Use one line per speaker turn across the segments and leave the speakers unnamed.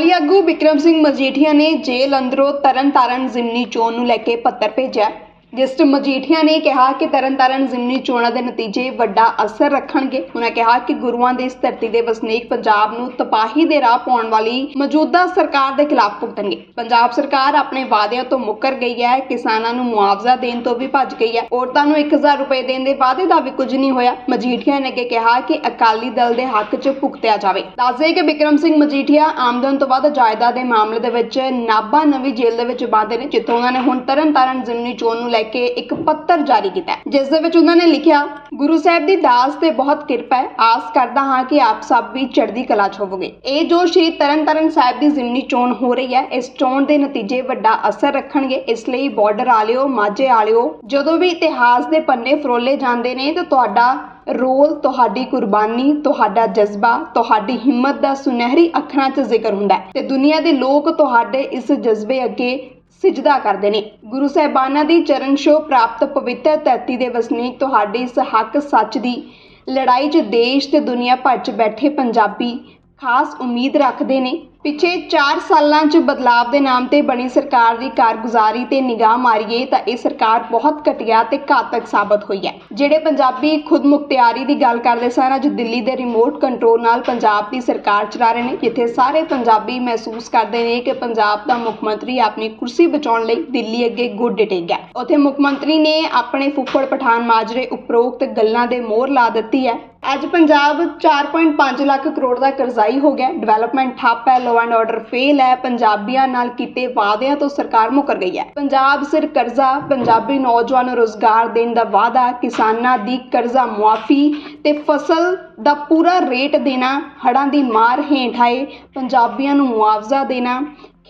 ਅਕਾਲੀ ਆਗੂ ਬਿਕਰਮ ਸਿੰਘ ਮਜੀਠੀਆ ਨੇ ਜੇਲ੍ਹ ਅੰਦਰੋਂ ਤਰਨਤਾਰਨ ਜ਼ਿਮਨੀ ਚੋਣ ਨੂੰ ਲੈ ਕੇ ਪੱਤਰ ਭੇਜਿਆ। ਜਿਸ 'ਚ ਮਜੀਠੀਆ ਨੇ ਕਿਹਾ ਕਿ ਤਰਨਤਾਰਨ ਜ਼ਿਮਨੀ ਚੋਣਾਂ ਦੇ ਨਤੀਜੇ ਵੱਡਾ ਅਸਰ ਰੱਖਣਗੇ। ਉਹਨਾਂ ਕਿਹਾ ਕਿ ਗੁਰੂਆਂ ਦੀ ਇਸ ਧਰਤੀ ਦੇ ਵਸਨੀਕ ਪੰਜਾਬ ਨੂੰ ਤਬਾਹੀ ਦੇ ਰਾਹ ਪਾਉਣ ਵਾਲੀ ਮੌਜੂਦਾ ਸਰਕਾਰ ਦੇ ਖਿਲਾਫ ਭੁਗਤਣਗੇ ਪੰਜਾਬ ਸਰਕਾਰ ਆਪਣੇ ਵਾਅਦਿਆਂ ਤੋਂ ਮੁੱਕਰ ਗਈ ਹੈ, ਕਿਸਾਨਾਂ ਨੂੰ ਮੁਆਵਜ਼ਾ ਦੇਣ ਤੋਂ ਵੀ ਭੱਜ ਗਈ ਹੈ। ਔਰਤਾਂ ਨੂੰ 1000 ਰੁਪਏ ਦੇਣ ਦੇ ਵਾਅਦੇ ਦਾ ਵੀ ਕੁਝ ਨਹੀਂ ਹੋਇਆ। ਮਜੀਠੀਆ ਨੇ ਅੱਗੇ ਕਿਹਾ ਕਿ ਅਕਾਲੀ ਦਲ ਦੇ ਹੱਕ 'ਚ ਭੁਗਤਿਆ ਜਾਵੇ। ਦੱਸਦੇ ਕਿ ਵਿਕਰਮ ਸਿੰਘ ਮਜੀਠੀਆ ਆਮਦਨ ਤੋਂ ਵੱਧ ਜਾਇਦਾਦ ਦੇ ਮਾਮਲੇ ਦੇ ਵਿੱਚ ਨਾਭਾ ਨਵੀਂ ਜੇਲ੍ਹ ਦੇ ਵਿੱਚ ਬੰਦ ਨੇ, ਜਿੱਥੋਂ ਉਹਨਾਂ ਨੇ ਹੁਣ ਤਰਨਤਾਰਨ ਜ਼ਿਮਨੀ ਚੋਣ ਨੂੰ ਲੈ ਕੇ ਇੱਕ ਪੱਤਰ ਜਾਰੀ ਕੀਤਾ ਜਿਸ ਦੇ ਵਿੱਚ ਉਹਨਾਂ ਨੇ ਲਿਖਿਆ, ਗੁਰੂ ਸਾਹਿਬ ਦੀ ਦਾਸ ਤੇ ਬਹੁਤ ਕਿਰਪਾ ਹੈ। ਆਸ ਕਰਦਾ ਹਾਂ ਕਿ ਆਪ ਸਭ ਵੀ ਚੜ੍ਹਦੀ ਕਲਾ 'ਚ ਹੋਵੋਗੇ। ਇਹ ਜੋ ਸ਼੍ਰੀ ਤਰਨਤਾਰਨ ਸਾਹਿਬ ਦੀ ਜ਼ਿਮਨੀ ਚੋਣ ਹੋ ਰਹੀ ਹੈ, ਇਸ ਚੋਣ ਦੇ ਨਤੀਜੇ ਵੱਡਾ ਅਸਰ ਰੱਖਣਗੇ। ਇਸ ਲਈ ਬਾਰਡਰ ਵਾਲਿਓ, ਮਾਝੇ ਵਾਲਿਓ, ਜਦੋਂ ਵੀ ਇਤਿਹਾਸ ਦੇ ਪੰਨੇ ਫਰੋਲੇ ਜਾਂਦੇ ਨੇ, ਤਾਂ ਤੁਹਾਡਾ ਰੋਲ, ਤੁਹਾਡੀ ਕੁਰਬਾਨੀ, ਤੁਹਾਡਾ ਜਜ਼ਬਾ, ਤੁਹਾਡੀ ਹਿੰਮਤ ਦਾ ਸੁਨਹਿਰੀ ਅੱਖਰਾਂ 'ਚ ਜ਼ਿਕਰ ਹੁੰਦਾ ਹੈ। ਤੇ ਦੁਨੀਆ ਦੇ ਲੋਕ ਤੁਹਾਡੇ ਇਸ ਜਜ਼ਬੇ ਅੱਗੇ ਸਿਜਦਾ ਕਰਦੇ ਨੇ। ਗੁਰੂ ਸਾਹਿਬਾਨਾਂ ਦੀ ਚਰਨ ਛੋਹ ਪ੍ਰਾਪਤ ਪਵਿੱਤਰ ਧਰਤੀ ਦੇ ਵਸਨੀਕ ਤੁਹਾਡੇ ਇਸ ਹੱਕ ਸੱਚ ਦੀ ਲੜਾਈ 'ਚ ਦੇਸ਼ ਤੇ ਦੁਨੀਆ ਭਰ 'ਚ ਬੈਠੇ ਪੰਜਾਬੀ ਖਾਸ ਉਮੀਦ ਰੱਖਦੇ ਨੇ। ਪਿਛੇ 4 ਸਾਲਾਂ 'ਚ ਬਦਲਾਵ ਦੇ ਨਾਮ ਤੇ ਬਣੀ ਸਰਕਾਰ ਦੀ ਕਾਰਗੁਜ਼ਾਰੀ ਤੇ ਨਿਗਾਹ ਮਾਰੀਏ ਤਾਂ ਇਹ ਸਰਕਾਰ ਬਹੁਤ ਘਟੀਆ ਤੇ ਘਾਤਕ ਸਾਬਤ ਹੋਈ ਹੈ। ਜਿਹੜੇ ਪੰਜਾਬੀ ਖੁਦ ਮੁਖਤਿਆਰੀ ਦੀ ਗੱਲ ਕਰਦੇ ਸਨ, ਅੱਜ ਦਿੱਲੀ ਦੇ ਰਿਮੋਟ ਕੰਟਰੋਲ ਨਾਲ ਪੰਜਾਬ ਦੀ ਸਰਕਾਰ ਚਲਾ ਰਹੇ ਨੇ, ਜਿੱਥੇ ਸਾਰੇ ਪੰਜਾਬੀ ਮਹਿਸੂਸ ਕਰਦੇ ਨੇ ਕਿ ਪੰਜਾਬ ਦਾ ਮੁੱਖ ਮੰਤਰੀ ਆਪਣੀ ਕੁਰਸੀ ਬਚਾਉਣ ਲਈ ਦਿੱਲੀ ਅੱਗੇ ਗੁੱਡ ਟੇਕਿਆ ਉੱਥੇ ਮੁੱਖ ਮੰਤਰੀ ਨੇ ਆਪਣੇ ਫੁੱਫੜ ਪਠਾਨ ਮਾਜਰੇ ਉਪਰੋਕਤ ਗੱਲਾਂ ਦੇ ਮੋਹਰ ਲਾ ਦਿੱਤੀ ਹੈ। ਅੱਜ ਪੰਜਾਬ 4.5 ਲੱਖ ਕਰੋੜ ਦਾ ਕਰਜ਼ਾਈ ਹੋ ਗਿਆ। ਡਿਵੈਲਪਮੈਂਟ ਠੱਪ ਹੈ ਲੋ ਆਰਡਰ ਫੇਲ ਹੈ, ਪੰਜਾਬੀਆਂ ਨਾਲ ਕੀਤੇ ਵਾਅਦਿਆਂ ਤੋਂ ਸਰਕਾਰ ਮੁਕਰ ਗਈ ਹੈ। ਪੰਜਾਬ ਸਿਰ ਕਰਜ਼ਾ, ਪੰਜਾਬੀ ਨੌਜਵਾਨ ਨੂੰ ਰੋਜ਼ਗਾਰ ਦੇਣ ਦਾ ਵਾਅਦਾ, ਕਿਸਾਨਾਂ ਦੀ ਕਰਜ਼ਾ ਮੁਆਫੀ ਤੇ ਫਸਲ ਦਾ ਪੂਰਾ ਰੇਟ ਦੇਣਾ ਹੜਾਂ ਦੀ ਮਾਰ ਹੇਠ ਆਏ, ਪੰਜਾਬੀਆਂ ਨੂੰ ਮੁਆਵਜ਼ਾ ਦੇਣਾ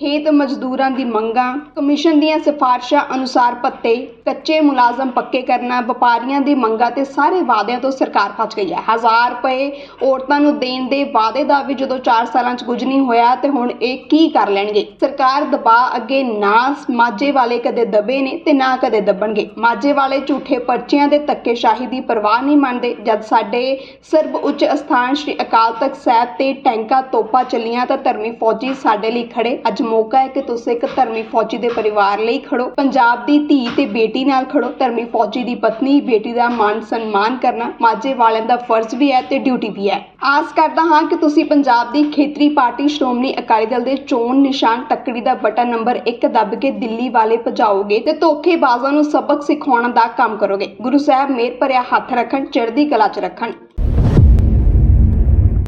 ਖੇਤ ਮਜ਼ਦੂਰਾਂ ਦੀ ਮੰਗਾਂ, ਕਮਿਸ਼ਨ ਦੀਆਂ ਸਿਫਾਰਸ਼ਾਂ ਅਨੁਸਾਰ ਭੱਤੇ ਕੱਚੇ ਮੁਲਾਜ਼ਮ ਪੱਕੇ ਕਰਨਾ, ਵਪਾਰੀਆਂ ਦੀ ਮੰਗਾਂ ਤੇ ਸਾਰੇ ਵਾਅਦਿਆਂ ਤੋਂ ਸਰਕਾਰ ਫਸ ਗਈ ਹੈ। ਹਜ਼ਾਰ ਰੁਪਏ ਔਰਤਾਂ ਨੂੰ ਦੇਣ ਦੇ ਵਾਅਦੇ ਦਾ ਵੀ ਜਦੋਂ 4 ਸਾਲਾਂ 'ਚ ਕੁਝ ਨਹੀਂ ਹੋਇਆ, ਤੇ ਹੁਣ ਇਹ ਕੀ ਕਰ ਲੈਣਗੇ? ਸਰਕਾਰ ਦਬਾਅ ਅੱਗੇ ਨਾ, ਮਾਝੇ ਵਾਲੇ ਕਦੇ ਦਬੇ ਨੇ ਤੇ ਨਾ ਕਦੇ ਦੱਬਣਗੇ। ਮਾਝੇ ਵਾਲੇ ਝੂਠੇ ਪਰਚਿਆਂ ਦੇ ਧੱਕੇਸ਼ਾਹੀ ਦੀ ਪਰਵਾਹ ਨਹੀਂ ਮੰਨਦੇ, ਜਦ ਸਾਡੇ ਸਰਬ ਉੱਚ ਅਸਥਾਨ ਸ੍ਰੀ ਅਕਾਲ ਤਖਤ ਸਾਹਿਬ ਤੇ ਟੈਂਕਾਂ ਤੋਪਾਂ ਚੱਲੀਆਂ ਤਾਂ ਧਰਮੀ ਫੌਜੀ ਸਾਡੇ ਲਈ ਖੜੇ। ਅੱਜ ਮੌਕਾ ਹੈ ਕਿ ਤੁਸੀਂ ਇੱਕ ਧਰਮੀ ਫੌਜੀ ਦੇ ਪਰਿਵਾਰ ਲਈ ਖੜੋ, ਪੰਜਾਬ ਦੀ ਧੀ ਤੇ ਬੇਟੀ ਨਾਲ ਖੜੋ, ਧਰਮੀ ਫੌਜੀ ਦੀ ਪਤਨੀ, ਬੇਟੀ ਦਾ ਮਾਨ ਸਨਮਾਨ ਕਰਨਾ, ਮਾਝੇ ਵਾਲਿਆਂ ਦਾ ਫਰਜ਼ ਵੀ ਹੈ ਤੇ ਡਿਊਟੀ ਵੀ ਹੈ। ਆਸ ਕਰਦਾ ਹਾਂ ਕਿ ਤੁਸੀਂ ਪੰਜਾਬ ਦੀ ਖੇਤਰੀ ਪਾਰਟੀ ਸ਼੍ਰੋਮਣੀ ਅਕਾਲੀ ਦਲ ਦੇ ਚੋਣ ਨਿਸ਼ਾਨ ਤੱਕੜੀ ਦਾ ਬਟਨ ਨੰਬਰ 1 ਦੱਬ ਕੇ ਦਿੱਲੀ ਵਾਲੇ ਭਜਾਓਗੇ ਤੇ ਧੋਖੇਬਾਜ਼ਾਂ ਨੂੰ ਸਬਕ ਸਿਖਾਉਣ ਦਾ ਕੰਮ ਕਰੋਗੇ। ਗੁਰੂ ਸਾਹਿਬ ਮੇਰ ਭਰਿਆ ਹੱਥ ਰੱਖਣ, ਚੜ੍ਹਦੀ ਕਲਾ 'ਚ ਰੱਖਣ।